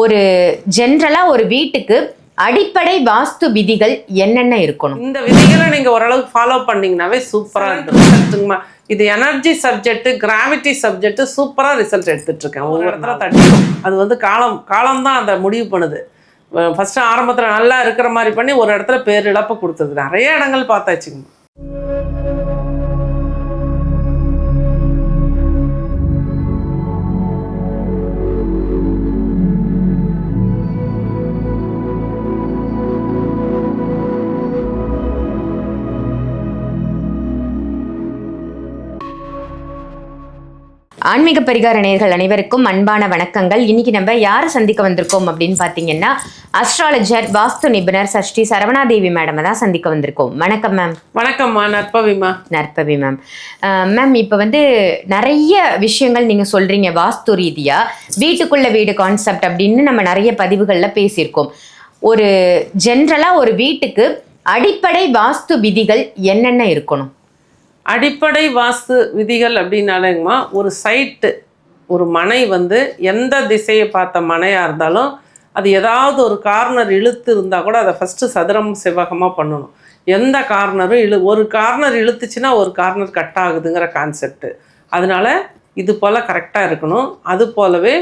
ஒரு ஜென்ரலா ஒரு வீட்டுக்கு அடிப்படை வாஸ்து விதிகள் என்னென்ன இருக்கணும்? இந்த விதிகளை நீங்க ஓரளவுக்கு ஃபாலோ பண்ணீங்கனாவே சூப்பரா இருக்கும். இது எனர்ஜி சப்ஜெக்ட் கிராவிட்டி சப்ஜெக்ட் சூப்பரா ரிசல்ட் எடுத்துட்டு இருக்கேன் ஒவ்வொரு இடத்துல தட்டி அது வந்து காலம் காலம் தான் அதை முடிவு பண்ணுது. ஃபர்ஸ்ட் ஆரம்பத்துல நல்லா இருக்கிற மாதிரி பண்ணி ஒரு இடத்துல பேரிழப்பை கொடுத்தது. நிறைய இடங்கள் பார்த்தாச்சுங்க. ஆன்மீக பரிகார நேயர்கள் அனைவருக்கும் அன்பான வணக்கங்கள். இன்னைக்கு நம்ம யாரை சந்திக்க வந்திருக்கோம் அப்படின்னு பார்த்தீங்கன்னா அஸ்ட்ராலஜர் வாஸ்து நிபுணர் சஷ்டி சரவணாதேவி மேடம் தான் சந்திக்க வந்திருக்கோம். வணக்கம் மேம் வணக்கம்மா நற்பவிமா நற்பவி மேம் மேம் இப்போ வந்து நிறைய விஷயங்கள் நீங்கள் சொல்கிறீங்க வாஸ்து ரீதியாக வீட்டுக்குள்ள வீடு கான்செப்ட் அப்படின்னு நம்ம நிறைய பதிவுகளில் பேசியிருக்கோம். ஒரு ஜென்ரலாக ஒரு வீட்டுக்கு அடிப்படை வாஸ்து விதிகள் என்னென்ன இருக்கணும்? அடிப்படை வாஸ்து விதிகள் அப்படின்னாலேங்கம்மா ஒரு சைட்டு ஒரு மனை வந்து எந்த திசையை பார்த்த மனையாக இருந்தாலும் அது ஏதாவது ஒரு கார்னர் இழுத்து இருந்தால் கூட அதை ஃபஸ்ட்டு சதுரம் செவ்வகமாக பண்ணணும். எந்த கார்னரும் இழு ஒரு கார்னர் இழுத்துச்சுன்னா ஒரு கார்னர் கட் ஆகுதுங்கிற கான்செப்ட்டு அதனால இது போல் கரெக்டாக இருக்கணும். அது போலவே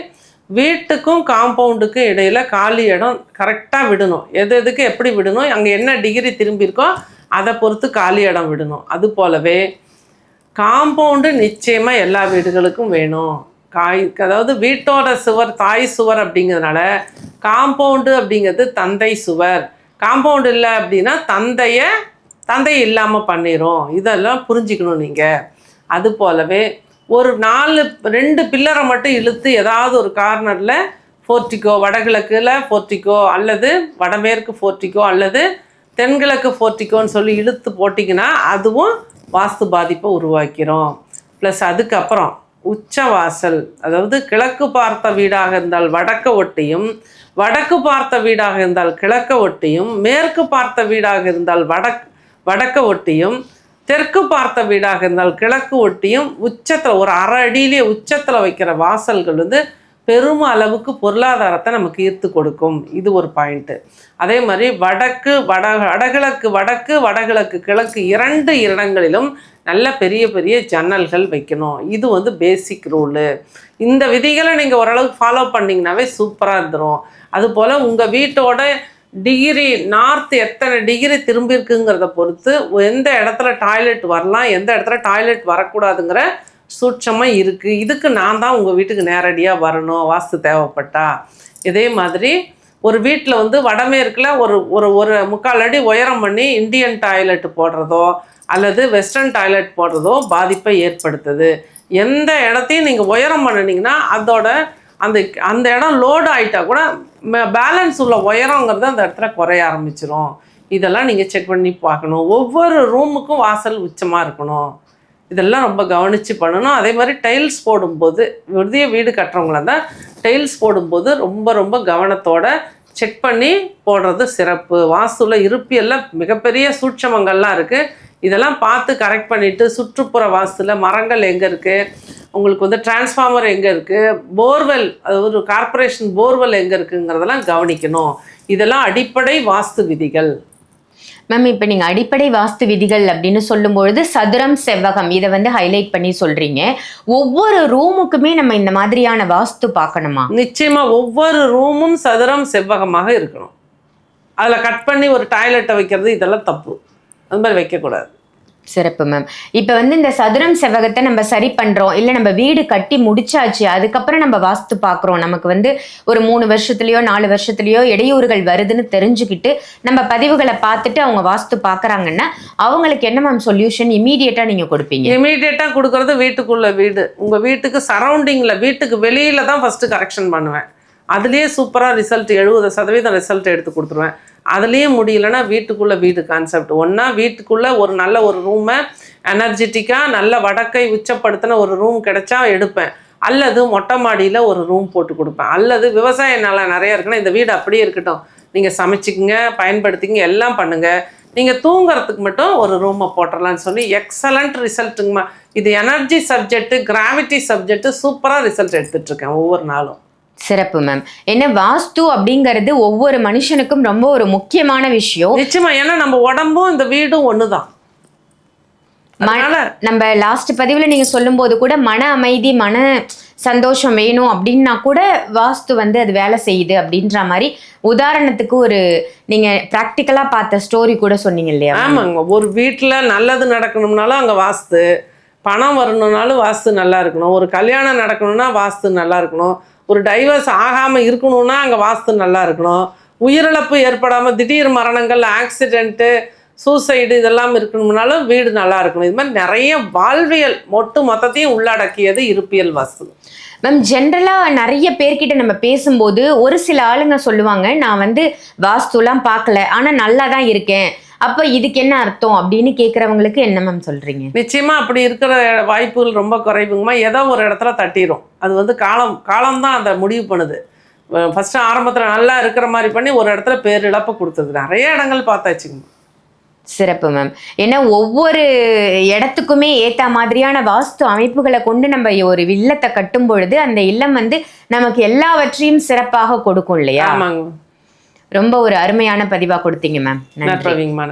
வீட்டுக்கும் காம்பவுண்டுக்கும் இடையில காலி இடம் கரெக்டாக விடணும். எது எதுக்கு எப்படி விடணும்? அங்கே என்ன டிகிரி திரும்பியிருக்கோ அதை பொறுத்து காலி இடம் விடணும். அது போலவே காம்பவுண்டு நிச்சயமாக எல்லா வீடுகளுக்கும் வேணும். காய் அதாவது வீட்டோட சுவர் தாய் சுவர் அப்படிங்கிறதுனால காம்பவுண்டு அப்படிங்கிறது தந்தை சுவர். காம்பவுண்டு இல்லை அப்படின்னா தந்தையை தந்தை இல்லாமல் பண்ணிடும் இதெல்லாம் புரிஞ்சுக்கணும் நீங்கள் அது போலவே ஒரு நாலு ரெண்டு பில்லரை மட்டும் இழுத்து ஏதாவது ஒரு கார்னரில் ஃபோர்டிக்கோ வடகிழக்கில் ஃபோர்ட்டிக்கோ அல்லது வடமேற்கு ஃபோர்ட்டிக்கோ அல்லது தென்கிழக்கு போர்ட்டிக்கோன்னு சொல்லி இழுத்து போட்டிங்கன்னா அதுவும் வாஸ்து பாதிப்பை உருவாக்கிறோம் ப்ளஸ் அதுக்கப்புறம் உச்ச வாசல் அதாவது கிழக்கு பார்த்த வீடாக இருந்தால் வடக்க ஒட்டியும் வடக்கு பார்த்த வீடாக இருந்தால் கிழக்க ஒட்டியும் மேற்கு பார்த்த வீடாக இருந்தால் வடக் வடக்க ஒட்டியும் தெற்கு பார்த்த வீடாக இருந்தால் கிழக்கு ஒட்டியும் உச்சத்தில் ஒரு அரை அடியிலே உச்சத்தில் வைக்கிற வாசல்கள் வந்து பெரும் அளவுக்கு பொருளாதாரத்தை நமக்கு ஈர்த்து கொடுக்கும். இது ஒரு பாயிண்ட்டு அதே மாதிரி வடக்கு வட வடகிழக்கு வடக்கு வடகிழக்கு கிழக்கு இரண்டு இடங்களிலும் நல்ல பெரிய பெரிய ஜன்னல்கள் வைக்கணும். இது வந்து பேசிக் ரூலு இந்த விதிகளை நீங்கள் ஓரளவுக்கு ஃபாலோ பண்ணிங்கனாவே சூப்பராக இருந்துடும் அதுபோல் உங்கள் வீட்டோட டிகிரி நார்த் எத்தனை டிகிரி திரும்பியிருக்குங்கிறத பொறுத்து எந்த இடத்துல டாய்லெட் வரலாம் எந்த இடத்துல டாய்லெட் வரக்கூடாதுங்கிற சூட்சமாக இருக்குது இதுக்கு நான் தான் உங்கள் வீட்டுக்கு நேரடியாக வரணும். வாஸ்து தேவைப்பட்டா. இதே மாதிரி ஒரு வீட்டில் வந்து வடமேற்கில் ஒரு ஒரு ஒரு முக்கால் அடி உயரம் பண்ணி இந்தியன் டாய்லெட் போடுறதோ அல்லது வெஸ்டர்ன் டாய்லெட் போடுறதோ பாதிப்பை ஏற்படுத்துது. எந்த இடத்தையும் நீங்கள் உயரம் பண்ணினீங்கன்னா அதோட அந்த அந்த இடம் லோடு ஆகிட்டா கூட பேலன்ஸ் உள்ள உயரங்கிறது அந்த இடத்துல குறைய ஆரம்பிச்சிரும். இதெல்லாம் நீங்கள் செக் பண்ணி பார்க்கணும். ஒவ்வொரு ரூமுக்கும் வாசல் உச்சமாக இருக்கணும். இதெல்லாம் ரொம்ப கவனித்து பண்ணணும். அதே மாதிரி டைல்ஸ் போடும்போது விருதிய வீடு கட்டுறவங்கள தான் டைல்ஸ் போடும்போது ரொம்ப ரொம்ப கவனத்தோட செக் பண்ணி போடுறது சிறப்பு. வாஸ்துவில் இருப்பியெல்லாம் மிகப்பெரிய சூட்சமங்கள்லாம் இருக்குது இதெல்லாம் பார்த்து கரெக்ட் பண்ணிவிட்டு சுற்றுப்புற வாஸ்துவில் மரங்கள் எங்கே இருக்குது உங்களுக்கு வந்து டிரான்ஸ்ஃபார்மர் எங்கே இருக்குது போர்வெல் அது ஒரு கார்ப்பரேஷன் போர்வெல் எங்கே இருக்குங்கிறதெல்லாம் கவனிக்கணும். இதெல்லாம் அடிப்படை வாஸ்து விதிகள். மேம் இப்போ நீங்கள் அடிப்படை வாஸ்து விதிகள் அப்படின்னு சொல்லும்பொழுது சதுரம் செவ்வகம் இதை வந்து ஹைலைட் பண்ணி சொல்கிறீங்க ஒவ்வொரு ரூமுக்குமே நம்ம இந்த மாதிரியான வாஸ்து பார்க்கணுமா? நிச்சயமாக ஒவ்வொரு ரூமும் சதுரம் செவ்வகமாக இருக்கணும். அதில் கட் பண்ணி ஒரு டாய்லெட்டை வைக்கிறது இதெல்லாம் தப்பு. அது மாதிரி வைக்கக்கூடாது. சிறப்பு மேம் இப்போ வந்து இந்த சதுரம் செவ்வகத்தை நம்ம சரி பண்ணுறோம் இல்லை நம்ம வீடு கட்டி முடிச்சாச்சு அதுக்கப்புறம் நம்ம வாஸ்து பார்க்குறோம் நமக்கு வந்து ஒரு மூணு வருஷத்துலேயோ நாலு வருஷத்துலேயோ இடையூறுகள் வருதுன்னு தெரிஞ்சுக்கிட்டு நம்ம பதிவுகளை பார்த்துட்டு அவங்க வாஸ்து பார்க்குறாங்கன்னா அவங்களுக்கு என்ன மேம் சொல்யூஷன் இமீடியட்டாக நீங்கள் கொடுப்பீங்க. இமீடியட்டாக கொடுக்கறது வீட்டுக்குள்ள வீடு. உங்கள் வீட்டுக்கு சரௌண்டிங்கில் வீட்டுக்கு வெளியில் தான் ஃபஸ்ட்டு கரெக்ஷன் பண்ணுவேன். அதுலேயே சூப்பராக ரிசல்ட் எழுபது சதவீதம் ரிசல்ட் எடுத்து கொடுத்துருவேன். அதுலேயும் முடியலன்னா வீட்டுக்குள்ளே வீடு கான்செப்ட் ஒன்றா வீட்டுக்குள்ளே ஒரு நல்ல ஒரு ரூமை எனர்ஜெட்டிக்காக நல்ல வடக்கை உச்சப்படுத்தின ஒரு ரூம் கிடைச்சா எடுப்பேன். அல்லது மொட்டை மாடியில் ஒரு ரூம் போட்டு கொடுப்பேன். அல்லது விவசாய நிலம் நிறைய இருக்குன்னா இந்த வீடு அப்படியே இருக்கட்டும். நீங்கள் சமைச்சிக்கங்க பயன்படுத்திங்க எல்லாம் பண்ணுங்கள் நீங்கள் தூங்குறதுக்கு மட்டும் ஒரு ரூமை போட்டுடலான்னு சொல்லி எக்ஸலண்ட் ரிசல்ட்டுங்கம்மா இது எனர்ஜி சப்ஜெக்ட்டு கிராவிட்டி சப்ஜெக்ட்டு சூப்பராக ரிசல்ட் எடுத்துகிட்ருக்கேன் ஒவ்வொரு நாளும். சிறப்பு மேம் என்ன வாஸ்து அப்படிங்கிறது ஒவ்வொரு மனுஷனுக்கும் ரொம்ப ஒரு முக்கியமான விஷயம். நிச்சயமா. ஏன்னா நம்ம உடம்பும் இந்த வீடும் ஒண்ணுதான். நம்ம லாஸ்ட் பதிவுல நீங்க சொல்லும்போது கூட மன அமைதி மன சந்தோஷம் வேணும் அப்படின்னா கூட வாஸ்து வந்து அது வேலை செய்யுது அப்படின்ற மாதிரி உதாரணத்துக்கு ஒரு நீங்க ப்ராக்டிக்கலா பார்த்த ஸ்டோரி கூட சொன்னீங்க இல்லையா ஆமாங்க. ஒரு வீட்டுல நல்லது நடக்கணும்னாலும் அங்க வாஸ்து பணம் வரணுன்னாலும் வாஸ்து நல்லா இருக்கணும். ஒரு கல்யாணம் நடக்கணும்னா வாஸ்து நல்லா இருக்கணும். ஒரு டைவர்ஸ் ஆகாமல் இருக்கணும்னா அங்கே வாஸ்து நல்லா இருக்கணும். உயிரிழப்பு ஏற்படாமல் திடீர் மரணங்கள் ஆக்சிடென்ட்டு சூசைடு இதெல்லாம் இருக்கணும்னாலும் வீடு நல்லா இருக்கணும். இது மாதிரி நிறைய வாழ்வியல் மொட்டு மொத்தத்தையும் உள்ளடக்கியது இருப்பியல் வாஸ்து. மேம் ஜென்ரலாக நிறைய பேர்கிட்ட நம்ம பேசும்போது ஒரு சில ஆளுங்க சொல்லுவாங்க நான் வந்து வாஸ்துலாம் பார்க்கல ஆனால் நல்லா தான் இருக்கேன். அப்ப இதுக்கு என்ன அர்த்தம் அப்படின்னு கேக்குறவங்களுக்கு என்ன மேம் சொல்றீங்க? நிச்சயமா அப்படி இருக்கிற வாய்ப்புகள் ரொம்ப குறைவுங்கம்மா. ஏதோ ஒரு இடத்துல தட்டிடும் அது வந்து காலம் காலம்தான் அதை முடிவு பண்ணுது. ஃபர்ஸ்ட் ஆரம்பத்தில் நல்லா இருக்கிற மாதிரி பண்ணி ஒரு இடத்துல பேரிழப்பு கொடுத்தது. நிறைய இடங்கள் பார்த்தாச்சுங்கம்மா. சிறப்பு மேம் ஏன்னா ஒவ்வொரு இடத்துக்குமே ஏத்த மாதிரியான வாஸ்து அமைப்புகளை கொண்டு நம்ம ஒரு இல்லத்தை கட்டும் பொழுது அந்த இல்லம் வந்து நமக்கு எல்லாவற்றையும் சிறப்பாக கொடுக்கும் இல்லையா? ஆமாங்க. ரொம்ப ஒரு அருமையான பதிவா கொடுத்தீங்க மேம் நன்றி. நன்றிங்கம்மா